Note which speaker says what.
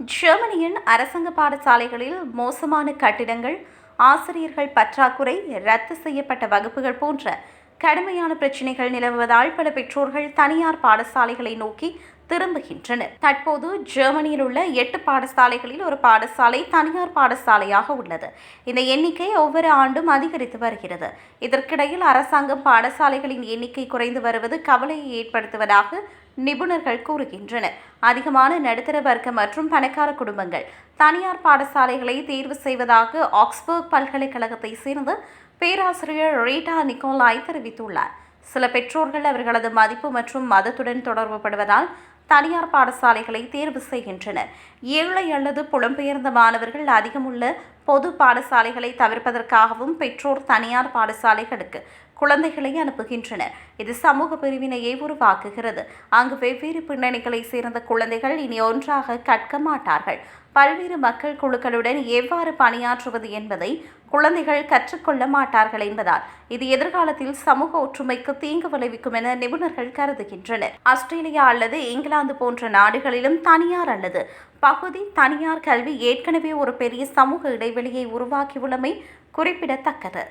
Speaker 1: ஜெர்மனியின் அரசாங்க பாடசாலைகளில் மோசமான கட்டிடங்கள் ஆசிரியர்கள் பற்றாக்குறை ரத்து செய்யப்பட்ட வகுப்புகள் போன்ற கடுமையான பிரச்சினைகள் நிலவுவதால் பல பெற்றோர்கள் தனியார் பாடசாலைகளை நோக்கி திரும்புகின்றனர். தற்போது ஜெர்மனியில் உள்ள எட்டு பாடசாலைகளில் ஒரு பாடசாலை தனியார் பாடசாலையாக உள்ளது. இந்த எண்ணிக்கை ஒவ்வொரு ஆண்டும் அதிகரித்து வருகிறது. இதற்கிடையில் அரசாங்கம் பாடசாலைகளின் எண்ணிக்கை குறைந்து வருவது கவலையை ஏற்படுத்துவதாக நிபுணர்கள் கூறுகின்றனர். அதிகமான நடுத்தர வர்க்க மற்றும் பணக்கார குடும்பங்கள் தனியார் பாடசாலைகளை தேர்வு செய்வதாக ஆக்ஸ்போர்ட் பல்கலைக்கழகத்தை சேர்ந்த பேராசிரியர் ரீட்டா நிக்கோலாய் தெரிவித்துள்ளார். சில பெற்றோர்கள் அவர்களது மதிப்பு மற்றும் மதத்துடன் தொடர்புபடுவதால் தனியார் பாடசாலைகளை தேர்வு செய்கின்றனர். ஏழை அல்லது புலம்பெயர்ந்த மாணவர்கள் அதிகமுள்ள பொது பாடசாலைகளை தவிர்ப்பதற்காகவும் பெற்றோர் தனியார் பாடசாலைகளுக்கு குழந்தைகளை அனுப்புகின்றனர். இது சமூக பிரிவினையை உருவாக்குகிறது. அங்கு வெவ்வேறு பின்னணிகளை சேர்ந்த குழந்தைகள் இனி ஒன்றாக கற்க மாட்டார்கள். பல்வேறு மக்கள் குழுக்களுடன் எவ்வாறு பணியாற்றுவது என்பதை குழந்தைகள் கற்றுக்கொள்ள மாட்டார்கள் என்பதால் இது எதிர்காலத்தில் சமூக ஒற்றுமைக்கு தீங்கு விளைவிக்கும் என நிபுணர்கள் கருதுகின்றனர். ஆஸ்திரேலியா அல்லது இங்கிலாந்து இங்கிலாந்து போன்ற நாடுகளிலும் தனியார் அல்லது பகுதி தனியார் கல்வி ஏற்கனவே ஒரு பெரிய சமூக இடைவெளியை உருவாக்கியுள்ளமை குறிப்பிடத்தக்கது.